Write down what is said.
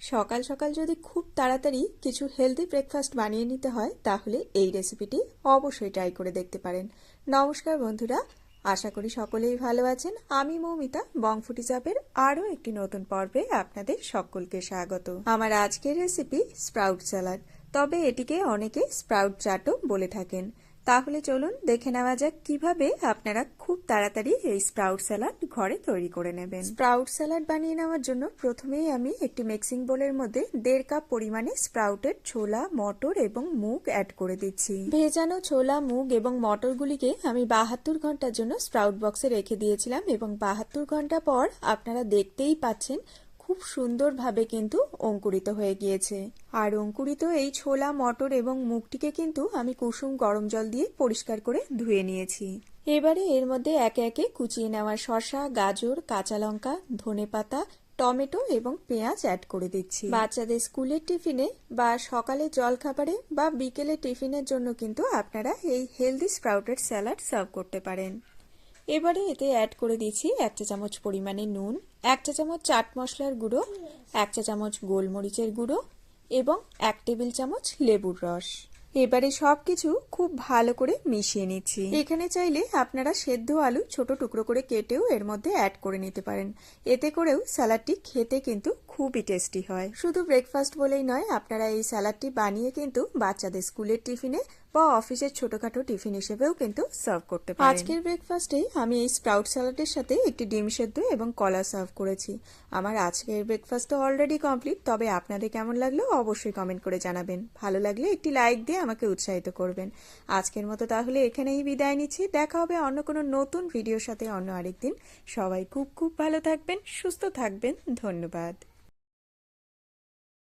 সকাল সকাল যদি খুব তাড়াতাড়ি কিছু হেলদি ব্রেকফাস্ট বানিয়ে নিতে হয়, তাহলে এই রেসিপিটি অবশ্যই ট্রাই করে দেখতে পারেন। নমস্কার বন্ধুরা, আশা করি সকলেই ভালো আছেন। আমি মৌমিতা বংফুটি চাপের আরও একটি নতুন পর্বে আপনাদের সকলকে স্বাগত। আমার আজকের রেসিপি স্প্রাউট স্যালাড তবে এটিকে অনেকে স্প্রাউট চাটও বলে থাকেন। তাহলে চলুন দেখে নেওয়া যাক কীভাবে আপনারা খুব তাড়াতাড়ি এই স্প্রাউট স্যালাড ঘরে তৈরি করে নেবেন। স্প্রাউট স্যালাড বানিয়ে নেওয়ার জন্য প্রথমেই আমি একটি মিক্সিং বোলের মধ্যে দেড় কাপ পরিমাণে স্প্রাউটের ছোলা, মটর এবং মুগ অ্যাড করে দিচ্ছি। ভেজানো ছোলা, মুগ এবং মটরগুলিকে আমি বাহাত্তর ঘণ্টার জন্য স্প্রাউট বক্সে রেখে দিয়েছিলাম এবং বাহাত্তর ঘণ্টা পর আপনারা দেখতেই পাচ্ছেন খুব সুন্দরভাবে কিন্তু অঙ্কুরিত হয়ে গিয়েছে। আর অঙ্কুরিত এই ছোলা, মটর এবং মুখটিকে কিন্তু আমি কুসুম গরম জল দিয়ে পরিষ্কার করে ধুয়ে নিয়েছি। এবারে এর মধ্যে একে একে কুচিয়ে নেওয়া শসা, গাজর, কাঁচা লঙ্কা, ধনে পাতা, টমেটো এবং পেঁয়াজ অ্যাড করে দিচ্ছি। বাচ্চাদের স্কুলের টিফিনে বা সকালে জলখাবারে বা বিকেলে টিফিনের জন্য কিন্তু আপনারা এই হেলদি স্প্রাউটেড স্যালাড সার্ভ করতে পারেন। এবারে এতে অ্যাড করে দিয়েছি এক চা চামচ পরিমাণে নুন, এক চা চামচ চাট মশলার গুঁড়ো, এক চা চামচ গোলমরিচের গুঁড়ো এবং এক টেবিল চামচ লেবুর রস। এবারে সব কিছু খুব ভালো করে মিশিয়ে নিচ্ছি। এখানে চাইলে আপনারা সেদ্ধ আলু ছোট টুকরো করে কেটেও এর মধ্যে অ্যাড করে নিতে পারেন। এতে করেও স্যালাডটি খেতে কিন্তু খুবই টেস্টি হয়। শুধু ব্রেকফাস্ট বলেই নয়, আপনারা এই স্যালাডটি বানিয়ে কিন্তু বাচ্চাদের স্কুলের টিফিনে বা অফিসের ছোটখাটো টিফিন হিসেবেও কিন্তু সার্ভ করতে পারেন। আজকের ব্রেকফাস্টে আমি এই স্প্রাউট স্যালাডের সাথে একটি ডিম সেদ্ধ এবং কলা সার্ভ করেছি। আমার আজকের ব্রেকফাস্ট তো অলরেডি কমপ্লিট তবে আপনাদের কেমন লাগল অবশ্যই কমেন্ট করে জানাবেন। ভালো লাগলে একটি লাইক দিয়ে আমাকে উৎসাহিত করবেন। আজকের মতো তাহলে এখানেই বিদায় নিচ্ছি। দেখা হবে অন্য কোনো নতুন ভিডিওর সাথে অন্য আরেকদিন। সবাই খুব খুব ভালো থাকবেন, সুস্থ থাকবেন। ধন্যবাদ।